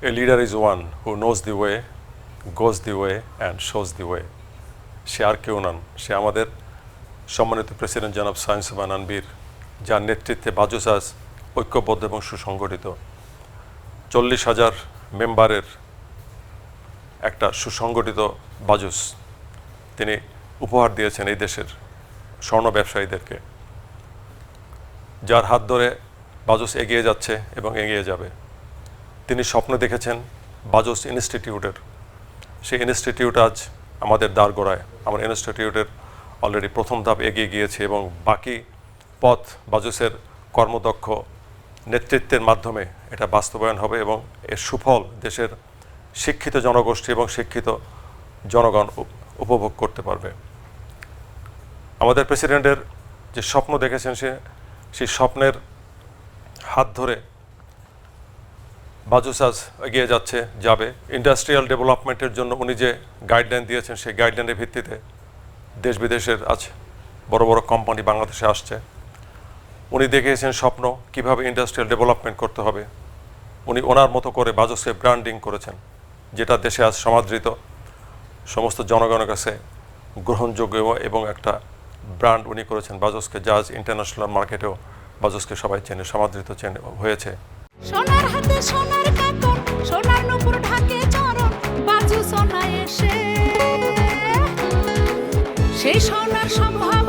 A leader is one who knows the way, goes the way, and shows the way. সে আর কেউ নন। সে আমাদের সম্মানিত president জনাব science বানানবীর যার নেতৃত্বে বাজুসাস ঐক্যবদ্ধ এবং সুসংগঠিত। চল্লিশ হাজার মেম্বারের একটা সুসংগঠিত বাজুস তিনি উপহার দিয়েছেন এই দেশের স্বর্ণ ব্যবসায়ীদেরকে। যার হাত ধরে বাজুস এগিয়ে যাচ্ছে এবং এগিয়ে যাবে। তিনি স্বপ্ন দেখেছেন বাজুস ইনস্টিটিউটের। সেই ইনস্টিটিউট আজ আমাদের দ্বার গোড়ায় আমার ইনস্টিটিউটের অলরেডি প্রথম ধাপ এগিয়ে গিয়েছে এবং বাকি পথ বাজুসের কর্মদক্ষ নেতৃত্বের মাধ্যমে এটা বাস্তবায়ন হবে এবং এর সুফল দেশের শিক্ষিত জনগোষ্ঠী এবং শিক্ষিত জনগণ উপভোগ করতে পারবে। আমাদের প্রেসিডেন্টের যে স্বপ্ন দেখেছেন সে, সেই স্বপ্নের হাত ধরে বাজুসাস এগিয়ে যাচ্ছে, যাবে। ইন্ডাস্ট্রিয়াল ডেভেলপমেন্টের জন্য উনি যে গাইডলাইন দিয়েছেন, সেই গাইডলাইনের ভিত্তিতে দেশ বিদেশের আজ বড় বড় কোম্পানি বাংলাদেশে আসছে। উনি দেখিয়েছেন স্বপ্ন, কীভাবে ইন্ডাস্ট্রিয়াল ডেভেলপমেন্ট করতে হবে। উনি ওনার মতো করে বাজসকে ব্র্যান্ডিং করেছেন, যেটা দেশে আজ সমাদৃত। সমস্ত জনগণের কাছে গ্রহণযোগ্য এবং একটা ব্র্যান্ড উনি করেছেন বাজসকে, যা আজ ইন্টারন্যাশনাল মার্কেটেও বাজসকে সবাই চেনে, সমাদৃত চেনে, হয়েছে। সোনার হাতে সোনার কাতর সোনার নুপুর ঢাকে চরণ বাজু সোনা এসে। সেই সোনার সম্ভব